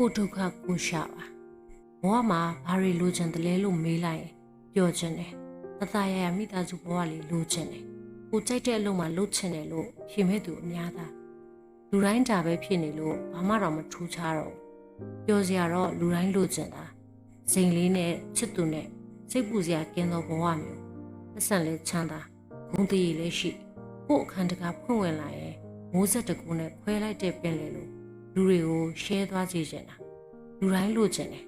ကိုဒုက္ခကိုရှာပါဘဝမှာဘာတွေလိုချင်တယ်လဲလို့မေးလိုက်ရင်ပြောချင်တယ်တသားရရမိသားစုဘဝလေးလိုချင်တယ်ကိုကြိုက်တဲ့အလုပ်မှာလုပ်ချင်တယ်လို့ဖြေမဲ့သူအများသားလူတိုင်းဒါပဲဖြစ်နေလို့ဘာမှတော့မထူးခြားတော့ဘူးပြောစရာတော့လူတိုင်းလိုချင်တာစိန်လေးနဲ့ချစ်သူနဲ့စိတ်ပူစရာကင်းသောဘဝမျိုးအဆန်လေးချမ်းသာဂုဏ်တည်ရည်လေးရှိကို့အခန်းတကာဖွင့်ဝင်လာရင်မိုးဆက်တကူနဲ့ခွဲလိုက်တဲ့ပင်လေလို့ လူတွေကိုရှဲသွားစေချင်တာလူတိုင်းလိုချင်တယ်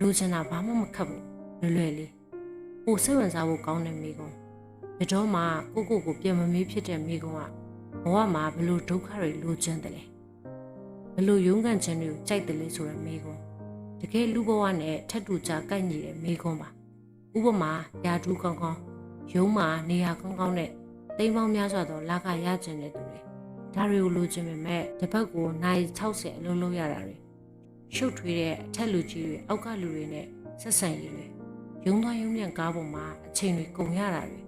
လိုချင်တာဘာမှမခက်ဘူးလွယ်လွယ်လေးကိုစိတ်ဝင်စားဖို့ကောင်းတဲ့မိကုံဘယ်တော့မှကိုကိုကိုပြန်မမေးဖြစ်တဲ့မိကုံကဘဝမှာဘယ်လိုဒုက္ခတွေလိုချင်တယ်လဲဘယ်လိုရုန်းကန်ခြင်းတွေကိုကြိုက်တယ်လဲဆိုတဲ့မိကုံတကယ်လူဘဝနဲ့ထက်တူကြကိုက်ညီတဲ့မိကုံပါဥပမာရာထူးကောင်းကောင်းရုံးမှာနေရာကောင်းကောင်းနဲ့တိမ်ပေါင်းများစွာသောလာကရကျင်တဲ့သူတွေ ဒါတွေကိုလိုချင်ပေမဲ့တစ်ပတ်ကိုနိုင်60အလုံးလုံးရတာတွေရှုပ်ထွေးတဲ့အထက်လူကြီးတွေအောက်ကလူတွေနဲ့ဆက်ဆံရေးတွေရုံးသွားရုံးပြန်ကားပေါ်မှာအချိန်တွေကုန်ရတာတွေ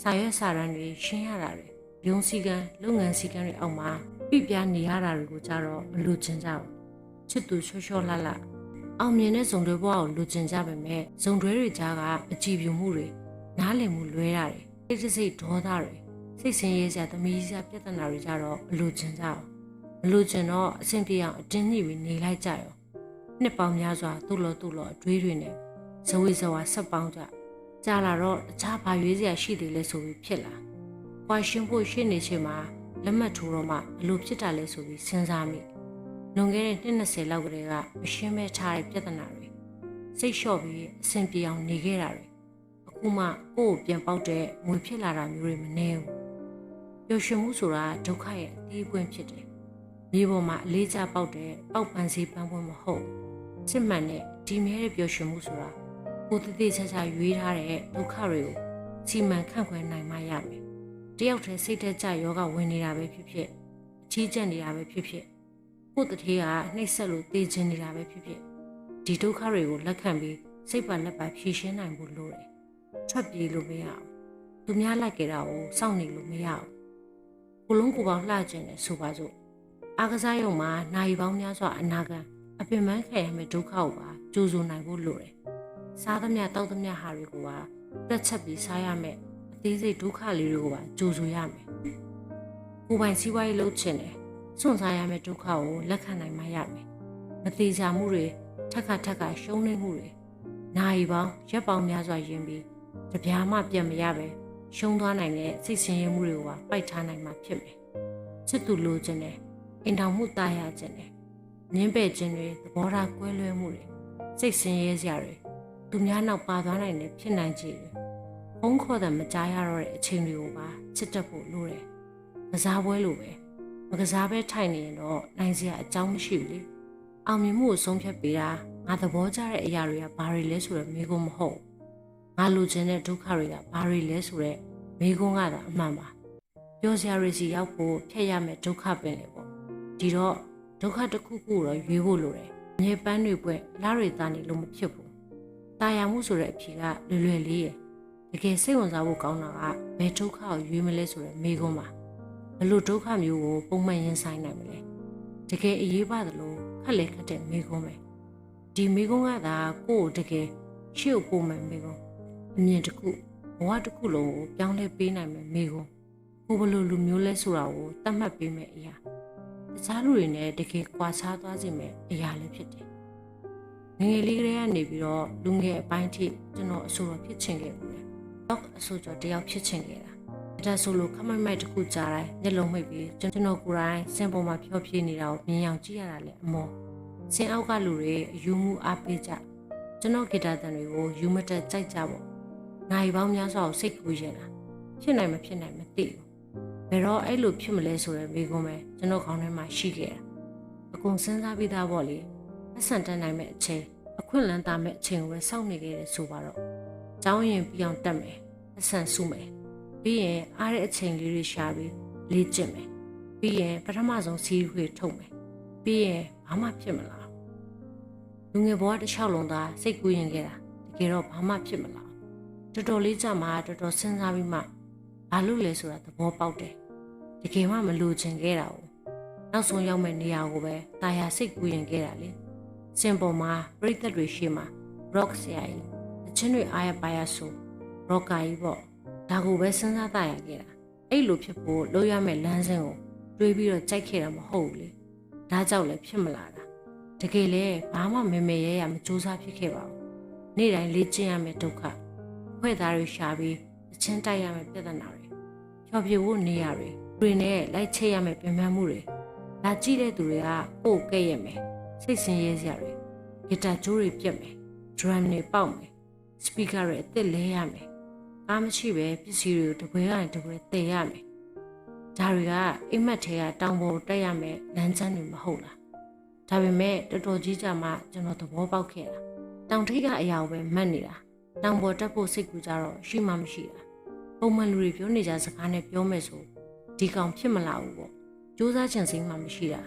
စာရွက်စာတမ်းတွေရှင်းရတာတွေရုံးစည်းကမ်းလုပ်ငန်းစည်းကမ်းတွေအောက်မှာပြပြနေရတာတွေကိုကြတော့မလိုချင်ကြဘူးချစ်သူချောချောလှလှအောင်မြင်တဲ့ဇုံတွေဘဝကိုလိုချင်ကြပေမဲ့ဇုံတွေတွေကြားကအကြည်ပြူမှုတွေနားလည်မှုလွဲတာတွေစိတ်တစ်စိတ်ဒေါသတွေ စိတ်ဆင်းရဲစရာသမီးစရာပြဿနာတွေကြတော့မလိုချင်ကြဘူးမလိုချင်တော့အဆင်ပြေအောင်အတင်းညှိပြီးနေလိုက်ကြရောနှစ်ပေါင်းများစွာသူ့လောသူ့လောအတွေးတွေနဲ့ဇဝေဇဝါဆက်ပေါင်းကြကြာလာတော့တခြားဘာရွေးစရာရှိသေးလဲဆိုပြီးဖြစ်လာ။ကွာရှင်ဖို့ရှင်းနေချိန်မှာလက်မှတ်ထိုးတော့မှဘလို့ဖြစ်တာလဲဆိုပြီးစဉ်းစားမိ။လွန်ခဲ့တဲ့နှစ်20လောက်ကလေးကမရှင်းမဲထားတဲ့ပြဿနာတွေစိတ်လျှော့ပြီးအဆင်ပြေအောင်နေခဲ့တာတွေအခုမှကိုယ့်ကိုပြန်ပေါက်တဲ့ငွေဖြစ်လာတာမျိုးတွေမနေဘူး။ ပျော်ရွှင်မှုဆိုတာဒုက္ခရဲ့အသေးအပွင့်ဖြစ်တယ်။မြေပေါ်မှာအလေးကျပေါက်တဲ့ပေါက်ပန်းစီပန်းပွင့်မဟုတ်ဘူးစစ်မှန်တဲ့ဒီမြဲတဲ့ပျော်ရွှင်မှုဆိုတာကိုယ်တည်တည်ချာချာရွေးထားတဲ့ဒုက္ခတွေကိုစီမံခန့်ခွဲနိုင်မှရမယ်။တယောက်တည်းစိတ်သက်ကြယောဂဝင်နေတာပဲဖြစ်ဖြစ်အချီးကျက်နေတာပဲဖြစ်ဖြစ်ကိုယ်တည်းကနှိပ်စက်လို့တည်ခြင်းနေတာပဲဖြစ်ဖြစ်ဒီဒုက္ခတွေကိုလက်ခံပြီးစိတ်ပါလက်ပါဖြေရှင်းနိုင်ဖို့လိုတယ်။ထွက်ပြေးလို့မရဘူး။သူများလိုက်ကြတာကိုစောင့်နေလို့မရဘူး။ ကိုလုံးကိုပေါင်းလှကျင်တယ်ဆိုပါစို့အားကစားရုံမှာနိုင်ပေါင်းများစွာအနာဂတ်အပင်ပန်းခံရမယ့်ဒုက္ခကိုပါကြိုးစိုးနိုင်ဖို့လိုတယ်။စားသမျှတောက်သမျှဟာတွေကိုပါတက်ချက်ပြီးစားရမယ်အသေးစိတ်ဒုက္ခလေးတွေကိုပါကြိုးစိုးရမယ်။ကိုယ်ပိုင်စီးပွားရေးလုပ်ချင်တယ်။စွန့်စားရမယ့်ဒုက္ခကိုလက်ခံနိုင်မှရမယ်။မသေးချာမှုတွေထက်ခါထက်ခါရှုံးနေမှုတွေနိုင်ပေါင်းရက်ပေါင်းများစွာယင်ပြီးကြပြားမှပြန်မရပဲ ရှုံးသွားနိုင်တဲ့စိတ်ဆင်းရဲမှုတွေကိုပါပိုက်ထားနိုင်မှဖြစ်မယ်။ချစ်သူလိုချင်တယ်။အိမ်ထောင်မှုတာယာချင်တယ်။နင်းပဲ့ခြင်းတွေသဘောထားကွဲလွဲမှုတွေစိတ်ဆင်းရဲစရာတွေသူများနောက်ပါသွားနိုင်တဲ့ဖြစ်နိုင်ခြေတွေဖုံးခေါ်တဲ့မကြားရတော့တဲ့အချိန်တွေကိုပါချစ်တတ်ဖို့လိုတယ်။ကစားပွဲလိုပဲမကစားပဲထိုင်နေရင်တော့နိုင်စရာအကြောင်းမရှိဘူးလေ။အောင်မြင်မှုကိုဆုံးဖြတ်ပေးတာငါသဘောကျတဲ့အရာတွေကဘာတွေလဲဆိုတော့မိကုံမဟုတ်ဘူး။ ငါလိုချင်တဲ့ဒုက္ခတွေကဘာတွေလဲဆိုတော့မိကုန်းကတော့အမှန်ပါပြောစရာတွေစီရောက်ဖို့ဖျက်ရမယ်ဒုက္ခပင်လေပေါ့ဒီတော့ဒုက္ခတစ်ခုခုတော့ရွေးဖို့လိုတယ်ငယ်ပန်းတွေပွက်လားတွေတာနေလို့မဖြစ်ဘူးတာယာမှုဆိုတဲ့အဖြေကလွယ်လွယ်လေးရယ်တကယ်စိတ်ဝင်စားဖို့ကောင်းတာကဘယ်ဒုက္ခကိုရွေးမလဲဆိုတဲ့မိကုန်းပါဘလို့ဒုက္ခမျိုးကိုပုံမှန်ရင်ဆိုင်နိုင်မလဲတကယ်အရေးပါသလိုခက်လေခက်တဲ့မိကုန်းပဲဒီမိကုန်းကသာကိုယ့်ကိုတကယ်ရှေ့ကိုပို့မယ်မိကုန်း အမြင်တစ်ခုဘဝတစ်ခုလုံးကိုပြောင်းလဲပေးနိုင်မယ်မိကုံး။ကိုယ်ဘလို့လူမျိုးလဲဆိုတာကိုသတ်မှတ်ပေးမယ်အရာ။တခြားလူတွေနဲ့တကယ်ကွာခြားသွားစေမယ်အရာလည်းဖြစ်တယ်။ငယ်ငယ်လေးကလေးကနေပြီးတော့လူငယ်အပိုင်းထိကျွန်တော်အဆိုတော်ဖြစ်ချင်ခဲ့ဘူးလေ။တော့အဆိုကျော်တယောက်ဖြစ်ချင်ခဲ့တာ။ဒါဆိုလို့ခမိုက်မိုက်တစ်ခုကြားတိုင်းမျက်လုံးမိတ်ပြီးကျွန်တော်ကိုယ်တိုင်စင်ပေါ်မှာဖြောပြနေတာကိုမြင်အောင်ကြည့်ရတာလေအမော။စင်အောက်ကလူတွေအယူမှုအားပေးကြ။ကျွန်တော်ဂီတာတန်တွေကိုယူမတက်ကြိုက်ကြပေါ့။ နိုင်ပေါင်းများစွာကိုစိတ်ကူးရင်တာ။ဖြစ်နိုင်မဖြစ်နိုင်မသိဘူး။ဘယ်တော့အဲ့လိုဖြစ်မလဲဆိုတဲ့မိကုံးပဲကျွန်တော်ခေါင်းထဲမှာရှိခဲ့တာ။အကုန်စဉ်းစားပြီးသားပေါ့လေ။အဆန်တန်းနိုင်မဲ့အချိန်အခွင့်လန်းသားမဲ့အချိန်ကိုပဲစောင့်နေခဲ့တယ်ဆိုပါတော့။ကျောင်းရင်ပြီးအောင်တက်မယ်။အဆန်စုမယ်။ပြီးရင်အားတဲ့အချိန်လေးတွေရှာပြီးလေ့ကျင့်မယ်။ပြီးရင်ပထမဆုံးစီးရွေးထုတ်မယ်။ပြီးရင်ဘာမှဖြစ်မလား။လူငယ်ဘဝတစ်လျှောက်လုံးသားစိတ်ကူးရင်ခဲ့တာတကယ်တော့ဘာမှဖြစ်မလား။ တော်တော်လေးကြာမှတော်တော်စဉ်းစားပြီးမှဘာလို့လဲဆိုတာသဘောပေါက်တယ်။တကယ်မှမလိုချင်ခဲ့တာ哦။နောက်ဆုံးရောက်မဲ့နေရာကိုပဲတာယာစိတ်ကူးရင်ခဲ့တာလေ။စင်ပေါ်မှာပရိသတ်တွေရှိမှာ rock ဆရာကြီးအချင်းတွေအားရပါရဆို rocker ကြီးပေါ့ဒါကိုပဲစဉ်းစားတာရခဲ့တာအဲ့လိုဖြစ်ဖို့လိုရမယ့်လမ်းစဉ်ကိုတွေးပြီးတော့ကြိုက်ခဲ့တာမဟုတ်ဘူးလေဒါကြောင့်လည်းဖြစ်မလာတာတကယ်လေဘာမှမေမေရဲရမစူးစားဖြစ်ခဲ့ပါဘူးနေ့တိုင်းလေ့ကျင့်ရမယ့်ဒုက္ခ ဖွဲ့သားတွေရှာပြီးအချင်းတိုက်ရမယ့်ပြဿနာတွေဖြောပြဖို့နေရတွေတွေနဲ့လိုက်ချိတ်ရမယ့်ပြင်ပန်းမှုတွေလာကြည့်တဲ့သူတွေကပို့ကဲ့ရမယ်စိတ်ဆင်းရဲစရာတွေဂီတာကျိုးတွေပြက်မယ် drum တွေပေါက်မယ်စပီကာတွေအသစ်လဲရမယ်ကားမရှိပဲပစ္စည်းတွေကိုတပွဲကနေတပွဲတည်ရမယ်ဒါတွေကအိမ်မက်ထဲကတောင်ပေါ်တက်ရမယ်လမ်းကျန်းတွေမဟုတ်လားဒါပေမဲ့တော်တော်ကြီးကြာမှကျွန်တော်သဘောပေါက်ခဲ့တာတောင်ထိပ်ကအရာကိုပဲမှတ်နေတာ တောင်ပေါ်တက်ဖို့စိတ်ကူကြတော့ရှိမှမရှိတာပုံမှန်လူတွေပြောနေကြစကားနဲ့ပြောမယ်ဆိုဒီကောင်ဖြစ်မလာဘူးပေါ့စူးစမ်းချင်စိမ့်မှမရှိတာ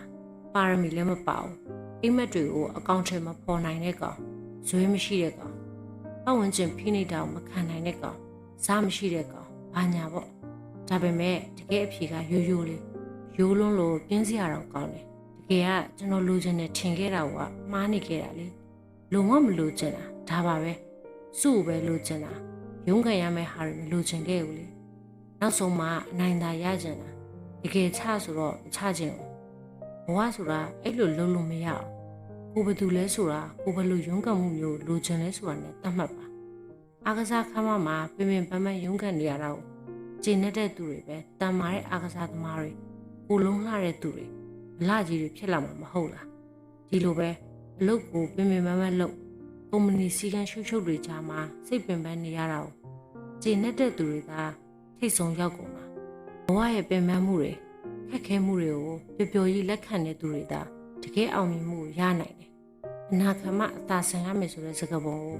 ပါရမီလည်းမပါဘူးအိမ်မက်တွေကိုအကောင့်ထဲမှာပေါ်နိုင်တဲ့ကောင်ဇွဲမရှိတဲ့ကောင်ပတ်ဝန်းကျင်ဖိနေတာကိုမခံနိုင်တဲ့ကောင်စားမရှိတဲ့ကောင်ဘာညာပေါ့ဒါပေမဲ့တကယ်အဖြေကရိုးရိုးလေးရိုးလွန်းလို့ပြင်းစရာတော့ကောင်းတယ်တကယ်ကကျွန်တော်လိုချင်တဲ့ထင်ခဲ့တာကမှားနေခဲ့တာလေလုံးဝမလိုချင်တာဒါပါပဲ စု့ပဲလိုချင်တာရုန်းကန်ရမယ့်ဟာတွေမလိုချင်ခဲ့ဘူးလေနောက်ဆုံးမှအနိုင်သာရချင်တာတကယ်ချဆိုတော့မချချင်ဘူးဘဝဆိုတာအဲ့လိုလုံးလို့မရဘူးကိုဘယ်သူလဲဆိုတာကိုဘယ်လိုရုန်းကန်မှုမျိုးလိုချင်လဲဆိုတာနဲ့တတ်မှတ်ပါအားကစားခမ်းမမှာပင်ပင်ပန်းပန်းရုန်းကန်နေရတာကိုကျင့်တဲ့သူတွေပဲတန်မာတဲ့အားကစားသမားတွေကိုလုံးလှတဲ့သူတွေအလှကြီးတွေဖြစ်လာမှာမဟုတ်လားဒီလိုပဲအလုပ်ကိုပင်ပင်ပန်းပန်းလုပ် ကုမ္ပဏီစီကံရှုပ်ရှုပ်တွေကြားမှာစိတ်ပင်ပန်းနေရတာကိုကျင့်တဲ့သူတွေသာထိတ်ဆုံးရောက်ကုန်တာဘဝရဲ့ပင်ပန်းမှုတွေခက်ခဲမှုတွေကိုပျော်ပျော်ကြီးလက်ခံတဲ့သူတွေသာတကယ်အောင်မြင်မှုကိုရနိုင်တယ်အနာဂတ်မှာအသာဆန်ရမယ်ဆိုတဲ့စကားပုံကို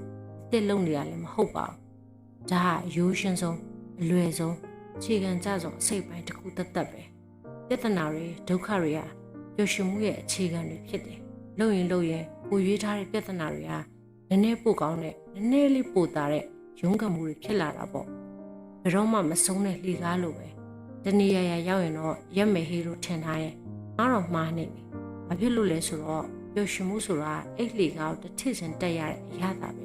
အစ်စ်လုံးနေရလည်းမဟုတ်ပါဘူးဒါကရိုးရှင်းဆုံးအလွယ်ဆုံးခြေခံကြဆုံးအစိတ်ပိုင်းတစ်ခုသက်သက်ပဲပြဿနာတွေဒုက္ခတွေကပျော်ရွှင်မှုရဲ့အခြေခံတွေဖြစ်တယ်လုံရင်လုံရင်ကိုရွေးထားတဲ့ပြဿနာတွေက နည်းနည်းပိုကောင်းတဲ့နည်းနည်းလေးပိုတာတဲ့ရုန်းကန်မှုတွေဖြစ်လာတာပေါ့ဘယ်တော့မှမဆုံးတဲ့လှေကားလိုပဲတနေရရရောက်ရင်တော့ရက်မယ်ဟေးလို့ထင်ထားတယ်အားတော့မှားနေပြီဘာဖြစ်လို့လဲဆိုတော့ပျော်ရွှင်မှုဆိုတာအိတ်လေကားကိုတစ်ထစ်စင်တက်ရတဲ့အရာသာပဲ